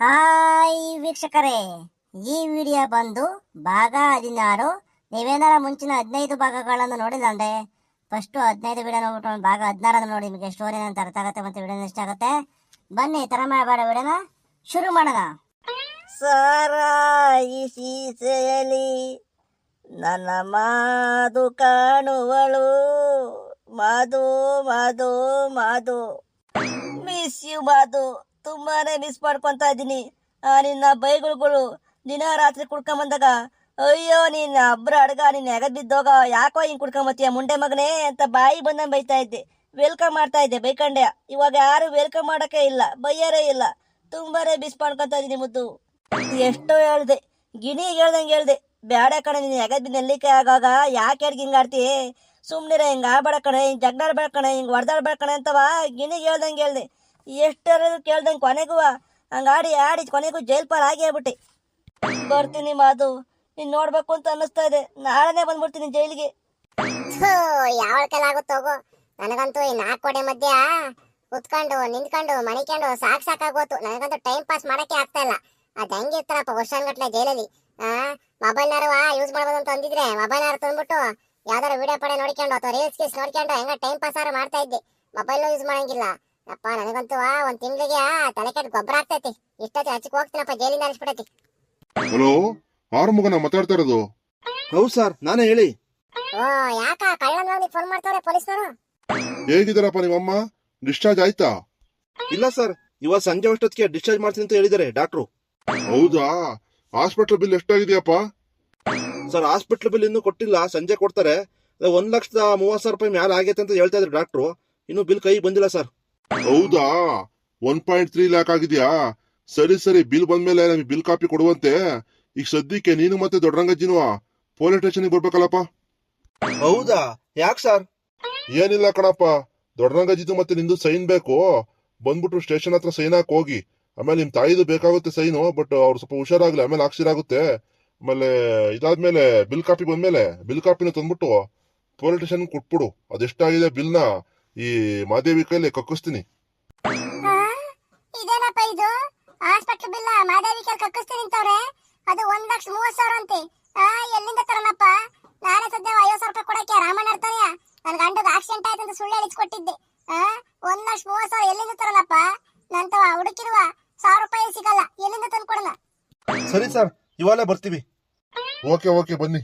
Hi ವೀಕ್ಷಕರೇ, ಈ video ಬಂದು ಭಾಗ ಹದಿನಾರು. ನೀವೇನಾರ ಮುಂಚಿನ ಹದಿನೈದು ಭಾಗಗಳನ್ನು ನೋಡಿಲ್ಲ ಅಂದ್ರೆ ಫಸ್ಟ್ ಹದಿನೈದು ವಿಡಿಯೋ ನೋಡ್ಬಿಟ್ಟು ಭಾಗ ಹದಿನಾರನ್ನು ನೋಡಿ, ನಿಮಗೆ ಸ್ಟೋರಿ ಅಂತ ಅರ್ಥ ಆಗುತ್ತೆ ಮತ್ತೆ ವಿಡಿಯೋ ಇಷ್ಟ ಆಗುತ್ತೆ. ಬನ್ನಿ ತರ ಮಾಡಬೇಡ ವಿಡಿಯೋನ ಶುರು ಮಾಡೋಣ. ಸಾರಾಯಿ ಸೀಸೆಯಲ್ಲಿ ನನ್ನ ಮಾದು ಕಾಣುವಳು. Madu Madu Madu. Miss you Madhu. ತುಂಬಾನೇ ಮಿಸ್ ಮಾಡ್ಕೊಂತ ಇದ್ದೀನಿ. ನಿನ್ನ ಬೈಗುಳುಗಳು ದಿನ ರಾತ್ರಿ ಕುಡ್ಕೊಂಬಂದಾಗ ಅಯ್ಯೋ ನೀನ್ ಅಬ್ರ ಅಡ್ಗ ನೀನ್ ಎಗದ್ ಬಿದ್ದೋಗ ಯಾಕೋ ಹಿಂಗ್ ಕುಡ್ಕೊಂಬತ್ತೀಯ ಮುಂಡೆ ಮಗನೇ ಅಂತ ಬಾಯಿ ಬಂದಂಗೆ ಬೈತಾ ಇದ್ದೆ. ವೆಲ್ಕಮ್ ಮಾಡ್ತಾ ಇದ್ದೆ ಬೈಕಂಡೆ ಇವಾಗ ಯಾರು ವೆಲ್ಕಮ್ ಮಾಡಕ್ಕೆ ಇಲ್ಲ, ಬೈಯರೇ ಇಲ್ಲ. ತುಂಬಾನೇ ಮಿಸ್ ಮಾಡ್ಕೊತ ಇದ್ದೀನಿ ಮುದ್ದು. ಎಷ್ಟೋ ಹೇಳ್ದೆ, ಗಿಣಿ ಹೇಳ್ದಂಗೆ ಹೇಳ್ದೆ. ಬ್ಯಾಡ ಕಣೆ ನೀನು ಎಗದ್ ಬಿದ್ದು ನೆಲ್ಲಿಕೆ ಆಗಾಗ ಯಾಕೆ ಎಡ್ಗೆ ಹಿಂಗ್ ಆಡ್ತಿ? ಸುಮ್ನಿರ, ಹಿಂಗ್ ಆಡ್ಬೇಡ ಕಣೆ, ಹಿಂಗ್ ಜಗ್ಡಾಡ್ಬೇಡ ಕಣೆ, ಹಿಂಗ್ ಹೊಡೆದಾಡ್ಬೇಡ ಕಣೆ ಅಂತವ ಗಿಣಿಗೆ ಹೇಳ್ದಂಗೆ ಹೇಳ್ದೆ. ಎಷ್ಟರ ಕೇಳ್ದಂಗೆ ಕೊನೆಗೂ ಹಂಗೆ ಆಡಿ ಕೊನೆಗೂ ಜೈಲ್ ಪಾಲ್ ಆಗಿ ಬರ್ತೀನಿ ಮಾಧು, ನೀನ್ ನೋಡ್ಬೇಕು ಅಂತ ಅನ್ನಿಸ್ತಾ ಇದೆ. ನಾಳೆನೇ ಬಂದ್ಬಿಡ್ತೀನಿ ಜೈಲಿಗೆ ಯಾವ ಹೋಗು. ನನಗಂತೂ ಈ ನಾಲ್ಕು ಕೋಟೆ ಮಧ್ಯ ಕುತ್ಕೊಂಡು ನಿಂತ್ಕೊಂಡು, ಮಣಿಕೊಂಡು ಸಾಕು ಸಾಕಾಗೋತು ನನಗಂತೂ ಟೈಮ್ ಪಾಸ್ ಮಾಡಕ್ಕೆ ಆಗ್ತಾ ಇಲ್ಲ. ಅದ್ ಹೆಂಗಿರ್ತಾರಪ್ಪ ವರ್ಷಾನ್ಗಟ್ಲೆ ಜೈಲಲ್ಲಿ ಆ ಮೊಬೈಲ್ನಾರು ಯೂಸ್ ಮಾಡ್ಬೋದು ಅಂತ ಅಂದಿದ್ರೆ ಮೊಬೈಲ್ನಾರು ತಂದ್ಬಿಟ್ಟು ಯಾವ್ದಾರು ವಿಡಿಯೋ ಪಡೆ ನೋಡ್ಕೊಂಡು ಅಥವಾ ರೀಲ್ಸ್ ಗೀಸ್ ನೋಡ್ಕೊಂಡು ಹೆಂಗ ಟೈಮ್ ಪಾಸ್ ಆರು ಮಾಡ್ತಾ ಇದ್ದೆ. ಮೊಬೈಲ್ ಯೂಸ್ ಮಾಡಂಗಿಲ್ಲ. ಅಪ್ಪ ನನಗಂತೂ ಆ, ಒಂದ್ ತಿಂಗಳಿಗೆ ತಲೆ ಕೆಟ್ಟ ಗೊಬ್ಬರ ಆಗ್ತೈತಿ. ಇಷ್ಟೊತ್ತಿ ಹಚ್ಚಕ್ ಹೋಗ್ತೀನಪ್ಪ ಜೈಲಿಂದ ಅನಿಸ್ಬಿಡತಿ ಹಲೋ ಆರುಮುಗನ ಮಾತಾಡ್ತಾ ಇರೋದು? ಹೌದು ಸರ್ ನಾನೇ ಹೇಳಿ. ಓ ಯಾಕ ಕಳ್ಳನ ಫೋನ್ ಮಾಡ್ತಾವ್ರೆ ಪೊಲೀಸರು ಹೇಗಿದ್ದಾರಪ್ಪ ನಿಮ್ಮಮ್ಮ ಡಿಸ್ಚಾರ್ಜ್ ಆಯ್ತಾ? ಇಲ್ಲ ಸರ್ ಇವತ್ತು ಸಂಜೆ ಅಷ್ಟೊತ್ತಿಗೆ ಡಿಸ್ಚಾರ್ಜ್ ಮಾಡ್ತೀನಿ ಅಂತ ಹೇಳಿದ್ದಾರೆ ಡಾಕ್ಟ್ರು. ಹೌದಾ? ಹಾಸ್ಪಿಟಲ್ ಬಿಲ್ ಎಷ್ಟಾಗಿದೆಯಪ್ಪ? ಸರ್ ಹಾಸ್ಪಿಟಲ್ ಬಿಲ್ ಇನ್ನೂ ಕೊಟ್ಟಿಲ್ಲ ಸಂಜೆ ಕೊಡ್ತಾರೆ. ಒಂದ್ ಲಕ್ಷದ ಮೂವತ್ತು ಸಾವಿರ ರೂಪಾಯಿ ಮ್ಯಾಲ ಆಗೈತೆ ಅಂತ ಹೇಳ್ತಾ ಇದ್ರು ಡಾಕ್ಟ್ರು. ಇನ್ನು ಬಿಲ್ ಕೈ ಬಂದಿಲ್ಲ ಸರ್. ಹೌದಾ? ಒನ್ ಪಾಯಿಂಟ್ ತ್ರೀ ಲ್ಯಾಕ್ ಆಗಿದ್ಯಾ? ಸರಿ ಸರಿ ಬಿಲ್ ಬಂದ್ಮೇಲೆ ನಮಗೆ ಬಿಲ್ ಕಾಪಿ ಕೊಡುವಂತೆ. ಈಗ ಸದ್ಯಕ್ಕೆ ನೀನು ಮತ್ತೆ ದೊಡ್ಡರಂಗಜ್ಜಿನೂ ಪೊಲೀಸ್ ಸ್ಟೇಷನ್ಗೆ ಬರ್ಬೇಕಲ್ಲಪ್ಪ. ಹೌದಾ? ಯಾಕೆ ಸರ್ ಏನಿಲ್ಲ ಕಣಪ್ಪ. ದೊಡ್ಡರಂಗಜ್ಜಿದು ಮತ್ತೆ ನಿಂದು ಸೈನ್ ಬೇಕು. ಬಂದ್ಬಿಟ್ಟು ಸ್ಟೇಷನ್ ಹತ್ರ ಸೈನ್ ಹಾಕಿ ಹೋಗಿ. ಆಮೇಲೆ ನಿಮ್ ತಾಯಿದು ಬೇಕಾಗುತ್ತೆ ಸೈನು ಬಟ್ ಅವ್ರು ಸ್ವಲ್ಪ ಹುಷಾರಾಗ್ಲಿ ಆಮೇಲೆ ಹಾಕ್ಸಿರಾಗುತ್ತೆ. ಆಮೇಲೆ ಇದಾದ್ಮೇಲೆ ಬಿಲ್ ಕಾಪಿ ಬಂದ್ಮೇಲೆ ಬಿಲ್ ಕಾಪಿನ ತಂದ್ಬಿಟ್ಟು ಪೊಲೀಸ್ ಸ್ಟೇಷನ್ ಕೊಟ್ಬಿಡು. ಅದೆಷ್ಟಾಗಿದೆ ಬಿಲ್ನ ಈ ಮಾದೇವಿ ಕೈಲಿ ಕಕ್ಕಿಸ್ತೀನಿ. ಆ, ಇದೇನಪ್ಪ ಇದು? ಆಸ್ಪತ್ರೆ ಬಿಲ್ಲ ಮಾದೇವಿ ಕೇಳಿ ಕಕ್ಕಿಸ್ತೀನಿ ನಿಂತವ್ರೆ ಅದು ಒಂದ್ ಲಕ್ಷ ಮೂವತ್ ಸಾವಿರ ಅಂತೆ. ಆ ಎಲ್ಲಿಂದ ತರೋಣಪ್ಪ? ನಾನೇ ಸದ್ಯ ಐವತ್ ಸಾವಿರ ರೂಪಾಯಿ ಕೊಡಕ್ಕೆ ರಾಮಣ್ಣ ಇರ್ತಾನೆಯ ನನ್ ಗಂಡಗ್ ಆಕ್ಸಿಡೆಂಟ್ ಆಯ್ತು ಅಂತ ಸುಳ್ಳು ಹೇಳಿಸ್ಕೊಟ್ಟಿದ್ದೆ. ಆ ಒಂದ್ ಲಕ್ಷ ಮೂವತ್ ಸಾವಿರ ಎಲ್ಲಿಂದ ತರೋಣಪ್ಪ? ನಂತವ ಹುಡುಕಿರುವ ಸಾವಿರ ರೂಪಾಯಿ ಸಿಗಲ್ಲ. ಎಲ್ಲಿಂದ ತಂದು ಕೊಡೋಣ? ಸರಿ ಸರ್ ಇವಾಗಲೇ ಬರ್ತೀವಿ. ಓಕೆ ಓಕೆ ಬನ್ನಿ.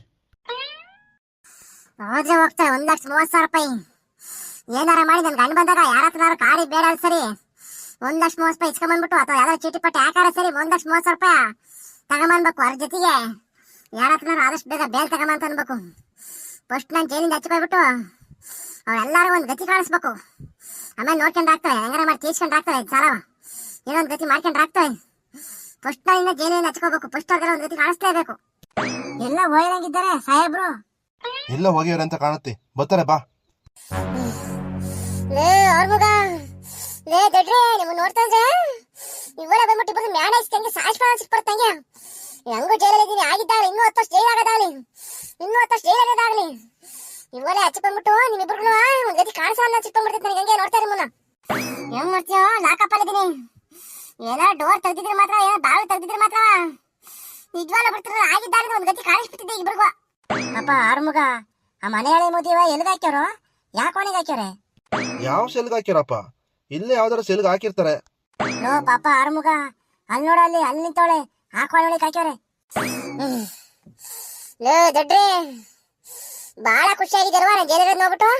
ಹೋದ್ರೆ ಹೋಗ್ತಾರೆ ಒಂದ್ ಲಕ್ಷ ಮೂವತ್ ಸಾವಿರ ರೂಪಾಯಿ. ಏನಾರ ಮಾಡಿ ನನ್ ಗಂಡ ಬಂದಾಗ ಯಾರ ಹತ್ರನಾರು ಕಾಡಿ ಬೇಡ ಸರಿ ಒಂದ್ ಲಕ್ಷ ಮೂವತ್ ರೂಪಾಯಿ ಅಥವಾ ಯಾವ್ದಾರು ಚೀಟಿ ಪಟ್ಟಿ ಹಾಕಾರ ಸರಿ ಒಂದ್ ಲಕ್ಷ ರೂಪಾಯಿ ತಗೊಂಬಂದ್ಬೇಕು ಅದ್ರ ಜೊತೆಗೆ. ಯಾರ ಆದಷ್ಟು ಬೇಗ ಬೇಲ್ ತಗೊಂಬಂತ ಅನ್ಬೇಕು. ಫಸ್ಟ್ ನಾನು ಜೈಲಿಂದ ಹಚ್ಕೊಬಿಟ್ಟು ಅವ್ರೆಲ್ಲಾರು ಒಂದು ಗತಿ ಕಾಣಿಸ್ಬೇಕು. ಆಮೇಲೆ ನೋಡ್ಕೊಂಡು ಹಾಕ್ತವೆ ಹೆಂಗಾರ ಮಾಡಿ ತೀರ್ಸ್ಕೊಂಡು ಹಾಕ್ತವೆ ಸಾಲ ಏನೋ ಒಂದ್ ಗತಿ ಮಾಡ್ಕೊಂಡು ಹಾಕ್ತವೆ ಫಸ್ಟ್ ನಾಳಿಂದ ಜೈಲಿಂದ ಹಚ್ಕೋಬೇಕು, ಫಸ್ಟ್ ಅವ್ರಿಗೆಲ್ಲ ಒಂದು ಗತಿ ಕಾಣಿಸ್ಲೇಬೇಕು. ಎಲ್ಲ ಹೋಗಿರಂಗಿದ್ದಾರೆ ಸಾಹೇಬ್ರು. ಎಲ್ಲ ಹೋಗಿವ್ರಂತ ಕಾಣುತ್ತೆ. ಬರ್ತಾರೆ, ಬಾ. ಲೇ ಆರ್ಮುಗ ಲೇ, ದೊಡ್ರೆ ನಿಮ್ಮ ನೋಡ್ತಾ ಇದ್ರೆ ಬಂದ್ಬಿಟ್ಟು ಇಬ್ಬರು ಮ್ಯಾಣ ಇಸ್ಕಂಗೆ ಸಾಯಿಸ್ಕೊಳ್ಳೋ ಸಿಕ್ಬಿಡ್ತಂಗೆ ಹೆಂಗು ಜೈಲಲ್ಲಿ ಇದೀನಿ ಆಗಿದ್ದಾಗಲಿ, ಇನ್ನೂ ಹತ್ತು ವರ್ಷ ಜೈಲ್ ಆಗೋದಾಗ್ಲಿ ಇನ್ನೂ ಹತ್ತು ವರ್ಷ ಜೈಲ್ ಆಗೋದಾಗ್ಲಿ ಇವೆಲ್ಲ ಹಚ್ಚಿ ಬಂದ್ಬಿಟ್ಟು ನಿಮ್ಮಿಬ್ರು ಒಂದ್ ಗತಿ ಕಾಣಿಸಲ್ಲ ಸಿಕ್ಕೊಂಡ್ಬಿಡ್ತೈತೆ ನನಗೆ, ಹೆಂಗೆ ನೋಡ್ತಾ ಇರಿ ಮುನ್ನ ಹೆಂಗ್ ಮಾಡ್ತೀಯೋ, ಲಾಕಪ್ ಅಲ್ಲಿದ್ದೀನಿ ಏನೋ ಡೋರ್ ತೆಗ್ದಿದ್ರೆ ಮಾತ್ರ ಏನೋ ಬಾವಿ ತೆಗ್ದಿದ್ರೆ ಮಾತ್ರ ನಿಜವಾಗ್ಲೂ ಬಿಡ್ತಿರೋ ಆಗಿದ್ದಾಗ ಒಂದ್ ಗತಿ ಕಾಣಿಸ್ಬಿಟ್ಟಿದ್ದೆ ಇಬ್ರಿಗೂ. ಅಪ್ಪ ಆರ್ಮುಗ ಆ ಮನೆ ಹಳೆ ಮುದಿವ ಎಲ್ಲಿಗೆ ಹಾಕ್ಯಾರೋ ಯಾಕೆ ಒಣಗಿ ಹಾಕ್ಯಾರೆ ಯಾವ ಸೆಲ್ಗೆ ಹಾಕಿರಪ್ಪ ಇಲ್ಲೇ ಯಾವ್ದಾರ ಸೆಲ್ಗೆ ಹಾಕಿರ್ತಾರೆ. ನೋ ಪಾಪ ಆರ್ಮುಗ, ಅಲ್ಲಿ ನೋಡ ಅಲ್ಲಿ ಅಲ್ಲಿ ನಿಂತವಳೆ ಹಾಕೊಳ್ಳಿ ಹಾಕ್ಯಾರೆ. ಲೇ, ದೊಡ್ಡ್ರಿ ಬಹಳ ಖುಷಿಯಾಗಿದ್ದೀರಲ್ವಾ ನಾನು ಜೈಲಿರೋದು ನೋಡ್ಬಿಟ್ಟು?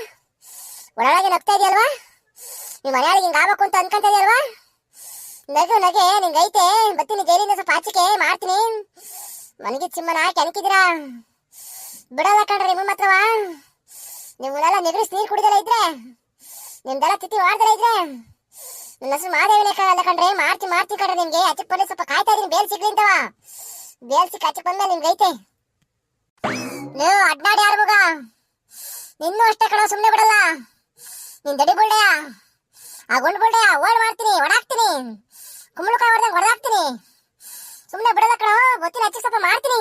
ಒಳಗೆ ನಗ್ತಾ ಇದೆಯಲ್ವಾ ನಿಮ್ಮ ಮನೆಯಾಳಿಗೆ ಹಿಂಗೆ ಆಗ್ಬೇಕು ಅಂತ ಅನ್ಕೊಂತ ಇದೆಯಲ್ವಾ ನಗು, ನಗೆ, ನಿಂಗೆ ಐತೆ, ಬರ್ತೀನಿ ಜೈಲಿಂದ ಸ್ವಲ್ಪ ಆಚೆಗೆ, ಮಾಡ್ತೀನಿ. ಮನೆಗೆ ಚಿಮ್ಮನ ಕೆಣಕಿದ್ದೀರಾ ಬಿಡಲ್ಲ ಕಣ್ರಿ ನಿಮ್ಮ ಹತ್ರವಾ? ನಿಮ್ಮನ್ನೆಲ್ಲ ನೆಗರಿಸಿ ನೀರು ಕುಡಿದಲ್ಲ ಇದ್ರೆ? ನಿಮ್ದೆಲ್ಲ ತಿಥಿ ಮಾಡ್ದಲ್ಲ ಇದ್ರೆ? ನನ್ನ ಹೆಸರು ಮಾದೇವಿನೇ ಅಲ್ಲ ಕಂಡ್ರೆ ಮಾಡ್ತೀನಿ ಮಾಡ್ತೀನಿ ಕಡ್ರೆ ನಿಮ್ಗೆ ಅಚ್ಚಕ್ ಬಂದ್ರೆ ಸ್ವಲ್ಪ ಕಾಯ್ತಾ ಇದೀನಿ ಬೇಲ್ ಸಿಗ್ಲಿ ಅಂತವ. ಬೇಲ್ ಸಿಕ್ಕ ಅಚ್ಚಕ್ ಬಂದ ನಿಮ್ಗೆ ಐತೆ. ನೀವು ಅಡ್ನಾಡಿ ಯಾರು ಮಗ ನಿನ್ನೂ ಅಷ್ಟೇ ಕಣ ಸುಮ್ಮನೆ ಬಿಡಲ್ಲ. ನಿನ್ ದಡಿ ಬುಳ್ಳೆಯ ಆ ಗುಂಡು ಬುಳ್ಳೆಯ ಓಡ್ ಮಾಡ್ತೀನಿ ಹೊಡಾಕ್ತೀನಿ ಕುಂಬಳಕಾಯಿ ಹೊಡೆದಂಗೆ ಹೊಡೆದಾಕ್ತೀನಿ. ಸುಮ್ಮನೆ ಬಿಡಲ್ಲ ಕಣ. ಗೊತ್ತಿಲ್ಲ, ಅಚ್ಚಕ್ ಸ್ವಲ್ಪ ಮಾಡ್ತೀನಿ